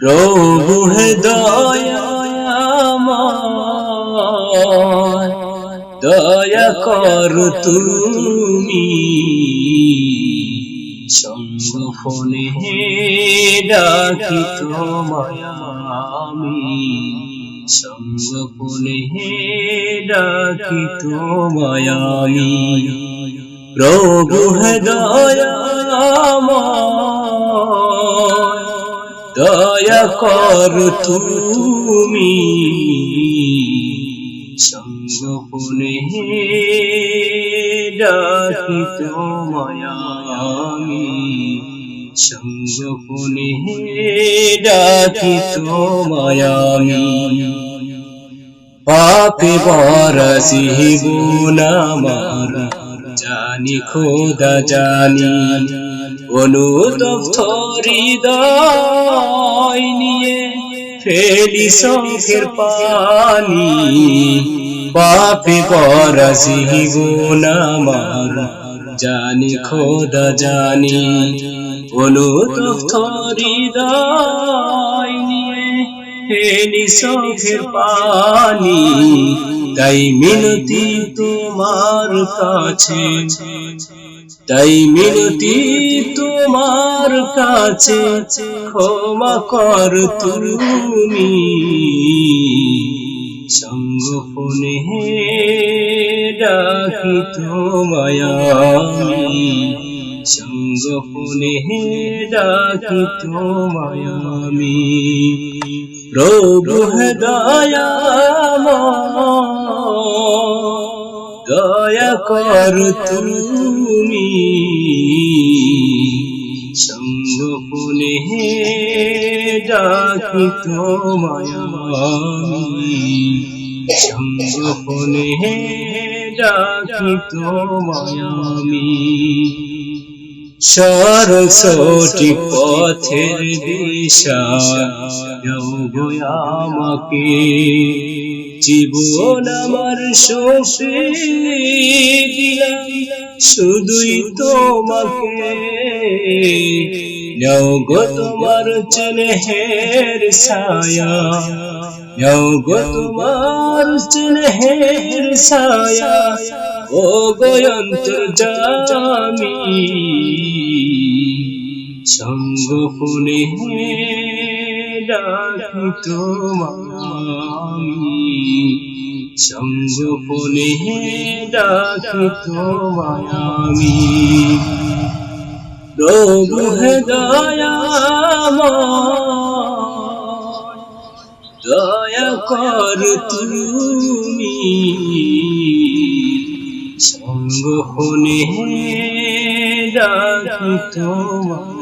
প্রভু দয়াময় দয়া কর তুমি। সঙ্গ ফোনে হে ডাকি তোমায় আমি। সঙ্গ ফোনে হে ডাকি তোমায় আমি। প্রভু দয়াময় দয়া কর তুমি। সঙ্গপনে ডাকি তোমায় আমি। সঙ্গপনে ডাকি তোমায় আমি। পাপে বরসি গুনামার জানি খোদা জানি। অনুতপ্ত হৃদয় নিয়ে ফেলি শোকের পানি। পাপে বরসি গুনামার জানি খোদা জানি। অনুতপ্ত হৃদয় নিয়ে ফেলি শোকের পানি। তাই মিনতি তোমার কাছে। তাই মিনতি তোমার কাছে। ক্ষমা কর তুমি সঙ্গপনে ডাকি তোমায় সঙ্গপনে ডাকি তোমায় আমি। প্রভু দয়াময় দয়া কর তুমি সঙ্গপনে ডাকি তোমায় আমি। সঙ্গপনে ডাকি তোমায় আমি। সরস্বতী পথের দিশা গো আমাকে। জীবন আমার শোষে দিলাম, শুধুই তোমাকে। যাও গো তোমার চেনেহের ছায়া যাও গো তোমার চেনেহের ছায়া, ও গোয়ন্তর জামি সঙ্গপনে ডাকি তোমামি সঙ্গপনে ডাকি তোমামি প্রভু হে দয়া কর তুমি। সঙ্গপনে ডাকি তোমামি